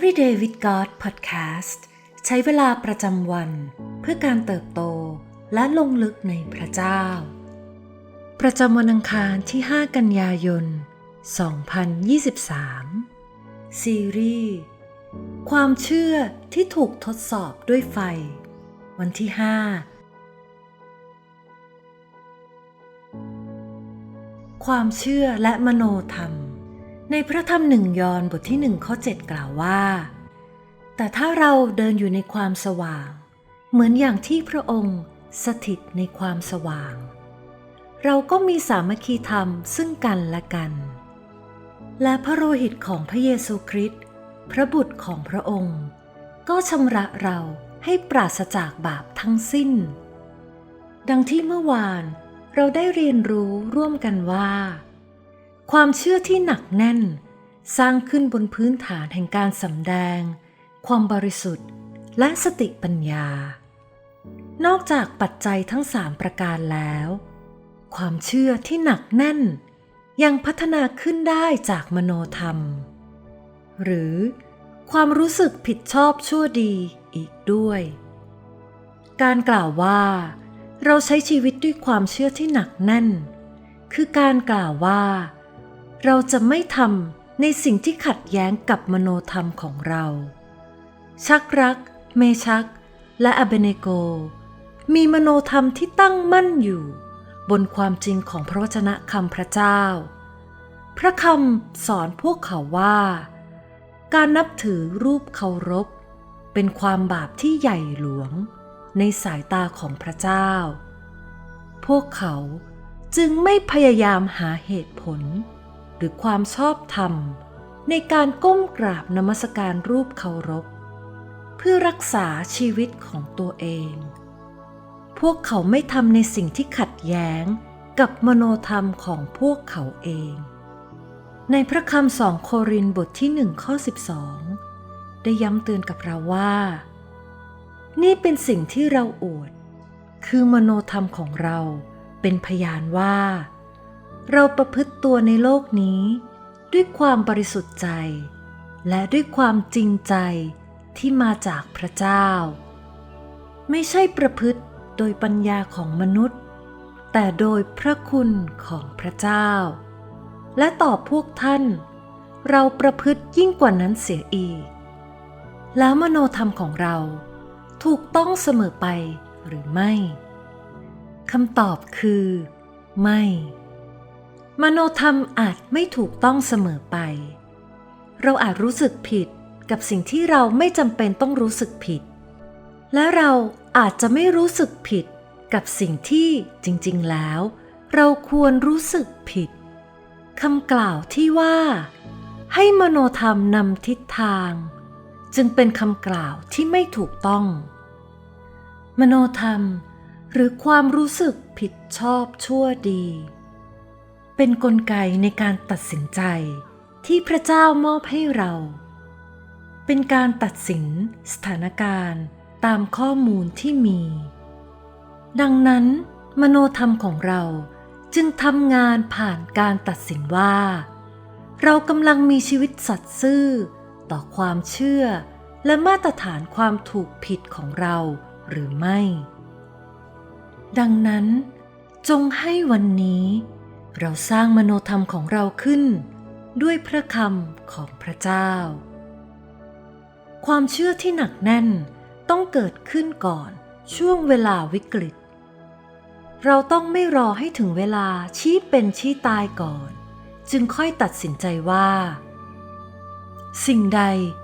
Everyday with God Podcast ใช้เวลาประจำวันเพื่อการเติบโตและลงลึกในพระเจ้า ประจำวันอังคารที่ 5 กันยายน 2023 ซีรีส์ความเชื่อที่ถูกทดสอบด้วยไฟ วันที่ 5 ความเชื่อและมโนธรรม ในพระธรรมหนึ่งยอนบทที่หนึ่งข้อ7กล่าวว่า แต่ถ้าเราเดินอยู่ในความสว่าง เหมือนอย่างที่พระองค์สถิตในความสว่าง เราก็มีสามัคคีธรรมซึ่งกันและกัน และพระโลหิตของพระเยซูคริสต์พระบุตรของพระองค์ ก็ชำระเราให้ปราศจากบาปทั้งสิ้น ดังที่เมื่อวานเราได้เรียนรู้ร่วมกันว่า ความเชื่อที่หนักแน่น สร้างขึ้นบนพื้นฐานแห่งการสำแดง ความบริสุทธิ์ และสติปัญญา นอกจากปัจจัยทั้งสามประการแล้ว ความเชื่อที่หนักแน่น ยังพัฒนาขึ้นได้จากมโนธรรม หรือความรู้สึกผิดชอบชั่วดีอีกด้วย การกล่าวว่า เราใช้ชีวิตด้วยความเชื่อที่หนักแน่น คือการกล่าวว่า เราจะไม่ทำในสิ่งที่ขัดแย้งกับมโนธรรมของเรา ชักรัก เมชัก และอเบเนโก มีมโนธรรมที่ตั้งมั่นอยู่ บนความจริงของพระวจนะคำพระเจ้า พระคำสอนพวกเขาว่า การนับถือรูปเคารพ เป็นความบาปที่ใหญ่หลวง ในสายตาของพระเจ้า พวกเขาจึงไม่พยายามหาเหตุผล หรือความชอบธรรม ในการก้มกราบนมัสการรูปเคารพ เพื่อรักษาชีวิตของตัวเอง พวกเขาไม่ทำในสิ่งที่ขัดแย้งกับมโนธรรมของพวกเขาเอง ในพระคำสองโครินธ์บทที่หนึ่งข้อ 12 ได้ย้ำเตือนกับเราว่า นี่เป็นสิ่งที่เราอวด คือมโนธรรมของเราเป็นพยานว่า เราประพฤติตัวในโลกนี้ ด้วยความบริสุทธิ์ใจ และด้วยความจริงใจที่มาจากพระเจ้า ไม่ใช่ประพฤติโดยปัญญาของมนุษย์ แต่โดยพระคุณของพระเจ้า และต่อพวกท่าน เราประพฤติยิ่งกว่านั้นเสียอีก แล้วมโนธรรมของเราถูกต้องเสมอไปหรือไม่คำตอบคือ ไม่ มโนธรรมอาจไม่ถูกต้องเสมอไป เราอาจรู้สึกผิดกับสิ่งที่เราไม่จำเป็นต้องรู้สึกผิด และเราอาจจะไม่รู้สึกผิดกับสิ่งที่จริง ๆ แล้ว เราควรรู้สึกผิดคำกล่าวที่ว่า ให้มโนธรรมนำทิศทาง จึงเป็นคำกล่าวที่ไม่ถูกต้อง มโนธรรมหรือความรู้สึกผิดชอบชั่วดี เป็นนกลไกในการตัดสินใจที่พระเจ้ามอบให้เรา เป็นการตัดสินสถานการณ์ตามข้อมูลที่มี ดังนั้น มโนธรรมของเราจึงทำงานผ่านการตัดสินว่า เรากำลังมีชีวิตสัตย์ซื่อ ต่อความเชื่อและมาตรฐานความถูกผิดของเราหรือไม่ ดังนั้น จงให้วันนี้ เราสร้างมโนธรรมของเราขึ้น ด้วยพระคำของพระเจ้า ความเชื่อที่หนักแน่นต้องเกิดขึ้นก่อนช่วงเวลาวิกฤต เราต้องไม่รอให้ถึงเวลาชี้เป็นชี้ตายก่อน จึงค่อยตัดสินใจว่า สิ่งใด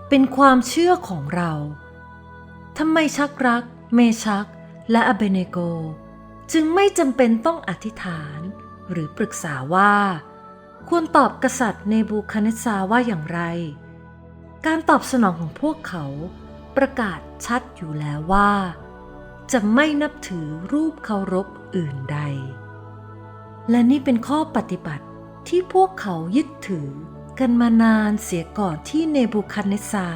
เป็นความเชื่อของเราทำไมชักรัก เมชัก และอเบเนโก จึงไม่จำเป็นต้องอธิษฐาน หรือปรึกษาว่า ควรตอบกษัตริย์เนบูคาเนซาว่าอย่างไร การตอบสนองของพวกเขาประกาศชัดอยู่แล้วว่า จะไม่นับถือรูปเคารพอื่นใด และนี่เป็นข้อปฏิบัติที่พวกเขายึดถือกันมานานเสียก่อนที่เนบูคัดเนซา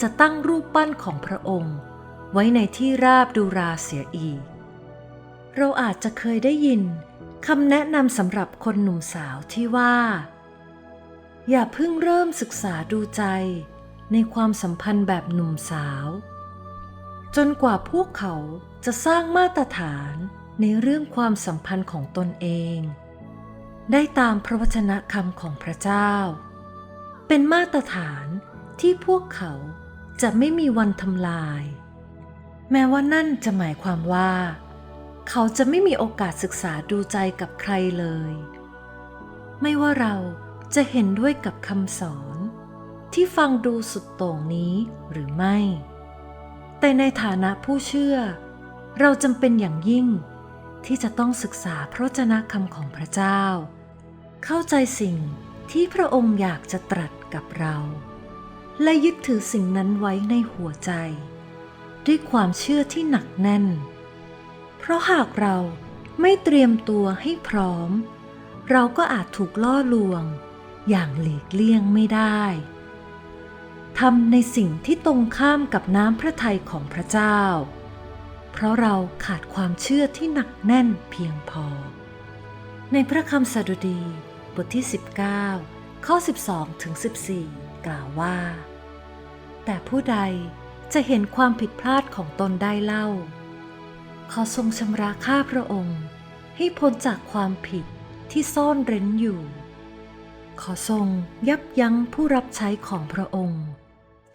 จะตั้งรูปปั้นของพระองค์ ไว้ในที่ราบดูราเสียอีก เราอาจจะเคยได้ยิน คำแนะนำสำหรับคนหนุ่มสาวที่ว่า อย่าเพิ่งเริ่มศึกษาดูใจในความสัมพันธ์แบบหนุ่มสาว จนกว่าพวกเขาจะสร้างมาตรฐานในเรื่องความสัมพันธ์ของตนเอง ได้ตามพระวจนะคำของพระเจ้า เป็นมาตรฐานที่พวกเขาจะไม่มีวันทำลาย แม้ว่านั่นจะหมายความว่า เขาจะไม่มีโอกาสศึกษาดูใจกับใครเลย ไม่ว่าเราจะเห็นด้วยกับคำสอน ที่ฟังดูสุดโต่งนี้หรือไม่ แต่ในฐานะผู้เชื่อ เราจำเป็นอย่างยิ่ง ที่จะต้องศึกษาพระวจนะคำของพระเจ้า เข้าใจสิ่งที่พระองค์อยากจะตรัสกับเรา และยึดถือสิ่งนั้นไว้ในหัวใจ ด้วยความเชื่อที่หนักแน่น เพราะหากเราไม่เตรียมตัวให้พร้อม เราก็อาจถูกล่อลวง อย่างหลีกเลี่ยงไม่ได้ทำในสิ่งที่ตรงข้ามกับน้ำพระทัยของพระเจ้า เพราะเราขาดความเชื่อที่หนักแน่นเพียงพอ ในพระคำสดุดีบทที่ 19 ข้อ 12ถึง14 กล่าวว่า แต่ผู้ใดจะเห็นความผิดพลาดของตนได้เล่า ขอทรงชำระข้าพระองค์ ให้พ้นจากความผิดที่ซ่อนเร้นอยู่ ขอทรงยับยั้งผู้รับใช้ของพระองค์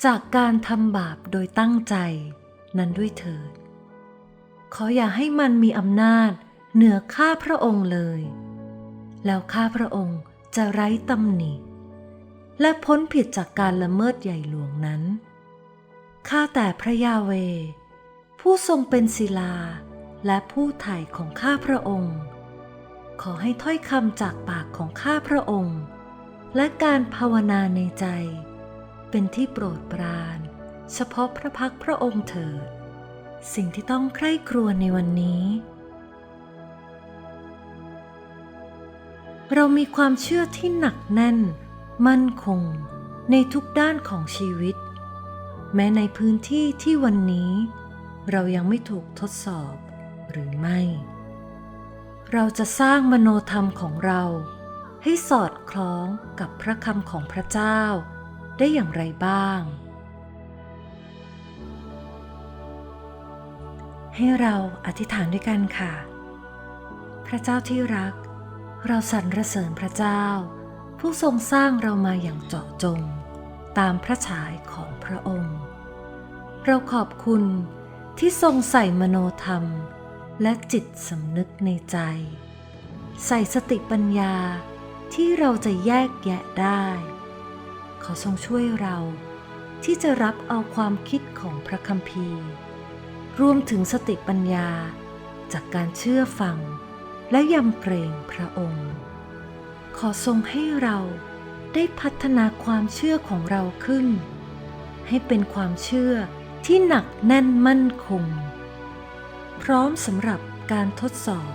จากการทำบาปโดยตั้งใจนั้นด้วยเถิด ขออย่าให้มันมีอำนาจเหนือข้าพระองค์เลย แล้วข้าพระองค์จะไร้ตำหนิ และพ้นผิดจากการละเมิดใหญ่หลวงนั้น ข้าแต่พระยาเว ผู้ทรงเป็นศิลา และผู้ไถ่ของข้าพระองค์ ขอให้ถ้อยคำจากปากของข้าพระองค์ และการภาวนาในใจ เป็นที่โปรดปราน เฉพาะพระพักพระองค์เถิด สิ่งที่ต้องใคร่ครวญในวันนี้ เรามีความเชื่อที่หนักแน่น มั่นคงในทุกด้านของชีวิต แม้ในพื้นที่ที่วันนี้ เรายังไม่ถูกทดสอบ หรือไม่ เราจะสร้างมโนธรรมของเราให้สอดคล้องกับพระคำของพระเจ้า ได้อย่างไรบ้าง ให้เราอธิษฐานด้วยกันค่ะ พระเจ้าที่รัก เราสรรเสริญพระเจ้า ผู้ทรงสร้างเรามาอย่างเจาะจง ตามพระฉายของพระองค์ เราขอบคุณที่ทรงใส่มโนธรรม และจิตสำนึกในใจ ใส่สติปัญญาที่เราจะแยกแยะได้ ขอทรงช่วยเราที่จะรับเอาความคิดของพระคัมภีร์ รวมถึงสติปัญญาจากการเชื่อฟัง และยำเกรงพระองค์ ขอทรงให้เราได้พัฒนาความเชื่อของเราขึ้น ให้เป็นความเชื่อที่หนักแน่นมั่นคง พร้อมสำหรับการทดสอบ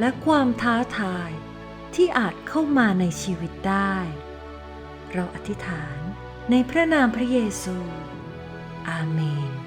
และความท้าทายที่อาจเข้ามาในชีวิตได้ เราอธิษฐานในพระนามพระเยซู อาเมน